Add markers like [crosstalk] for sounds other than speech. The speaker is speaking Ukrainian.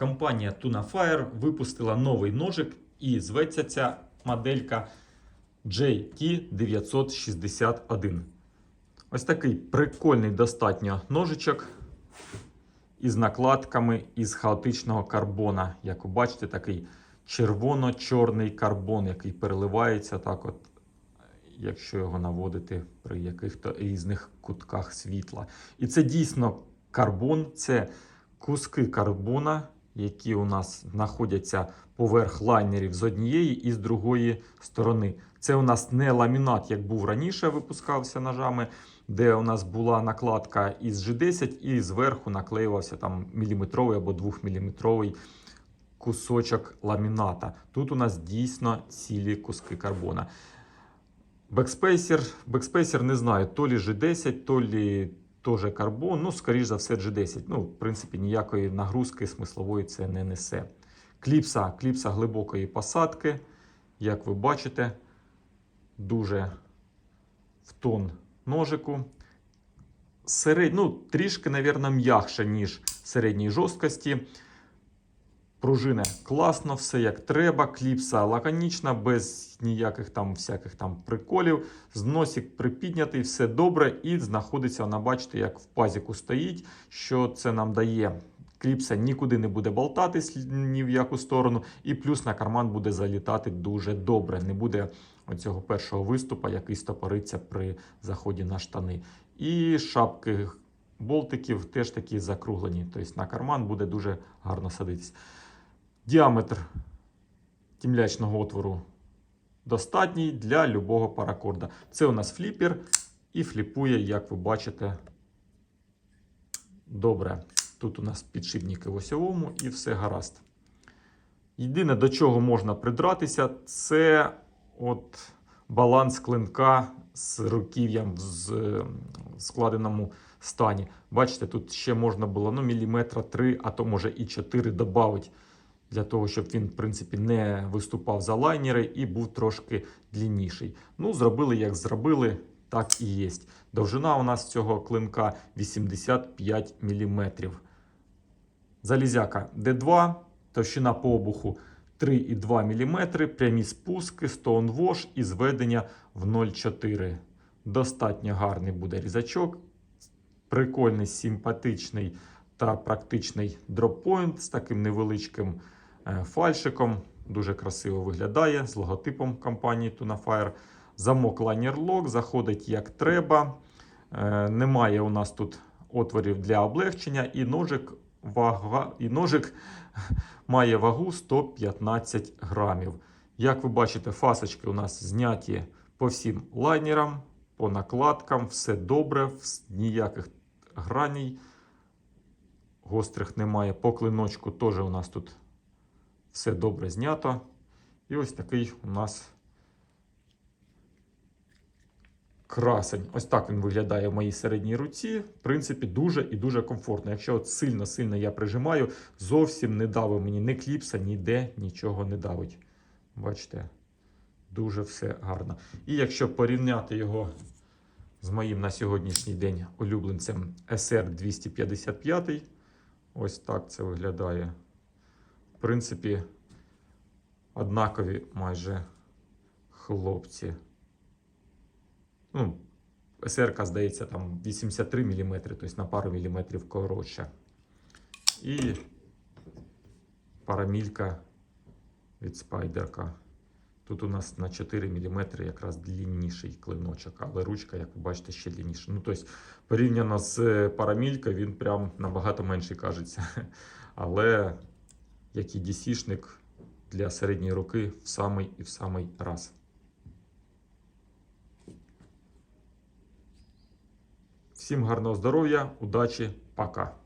Компанія Tuna Fire випустила новий ножик і зветься ця моделька JT961. Ось такий прикольний достатньо ножичок із накладками із хаотичного карбона. Як ви бачите, такий червоно-чорний карбон, який переливається так, от, якщо його наводити при яких-то різних кутках світла. І це дійсно карбон, це куски карбона, які у нас знаходяться поверх лайнерів з однієї і з другої сторони. Це у нас не ламінат, як був раніше, випускався ножами, де у нас була накладка із G10 і зверху наклеювався там міліметровий або двохміліметровий кусочок ламіната. Тут у нас дійсно цілі куски карбона. Бекспейсер, бекспейсер не знаю, то лі G10, то лі теж карбон, ну, скоріш за все, G10. Ну, в принципі, ніякої нагрузки смислової це не несе. Кліпса, кліпса глибокої посадки, як ви бачите, дуже в тон ножику. Серед... Ну, трішки, мабуть, м'якше, ніж середньої жорсткості. Пружини класно, все як треба. Кліпса лаконічна, без ніяких там всяких там приколів. Зносик припіднятий, все добре. І знаходиться, вона, бачите, як в пазіку стоїть. Що це нам дає? Кліпса нікуди не буде болтатись ні в яку сторону, і плюс на карман буде залітати дуже добре. Не буде оцього першого виступу, який стопориться при заході на штани. І шапки болтиків теж такі закруглені. Тобто на карман буде дуже гарно садитись. Діаметр тімлячного отвору достатній для любого паракорда. Це у нас фліпер і фліпує, як ви бачите, добре. Тут у нас підшипники в осьовому і все гаразд. Єдине, до чого можна придратися, це от баланс клинка з руків'ям в складеному стані. Бачите, тут ще можна було ну, міліметра 3, а то може і 4 додати, для того, щоб він, в принципі, не виступав за лайнери і був трошки длінніший. Ну, зробили, як зробили, так і є. Довжина у нас цього клинка 85 мм. Залізяка D2, товщина по обуху 3,2 мм, прямі спуски, Wash і зведення в 0,4. Достатньо гарний буде різачок. Прикольний, симпатичний та практичний дроппойнт з таким невеличким фальшиком. Дуже красиво виглядає з логотипом компанії Tunafire. Замок Lock заходить як треба. Е, Немає у нас тут отворів для облегчення, і ножик, вага, і ножик [laughs] має вагу 115 грамів. Як ви бачите, фасочки у нас зняті по всім лайнерам, по накладкам, все добре, ніяких граній. Гострих немає. По клиночку теж у нас тут все добре знято. І ось такий у нас красень. Ось так він виглядає в моїй середній руці. В принципі, дуже і дуже комфортно. Якщо от сильно-сильно я прижимаю, зовсім не давить мені ні кліпса, ніде нічого не давить. Бачите, дуже все гарно. І якщо порівняти його з моїм на сьогоднішній день улюбленцем SR255, ось так це виглядає. В принципі, однакові майже хлопці. Ну, СРК, здається, там 83 мм, тобто на пару міліметрів коротше. І парамілька від спайдерка. Тут у нас на 4 мм якраз длинніший клиночок, але ручка, як ви бачите, ще длинніша. Ну, тобто, порівняно з парамількою, він прям набагато менший кажеться. [laughs] Але як і DC-шник для середньої руки в самий і в самий раз. Всім гарного здоров'я, удачі, пока!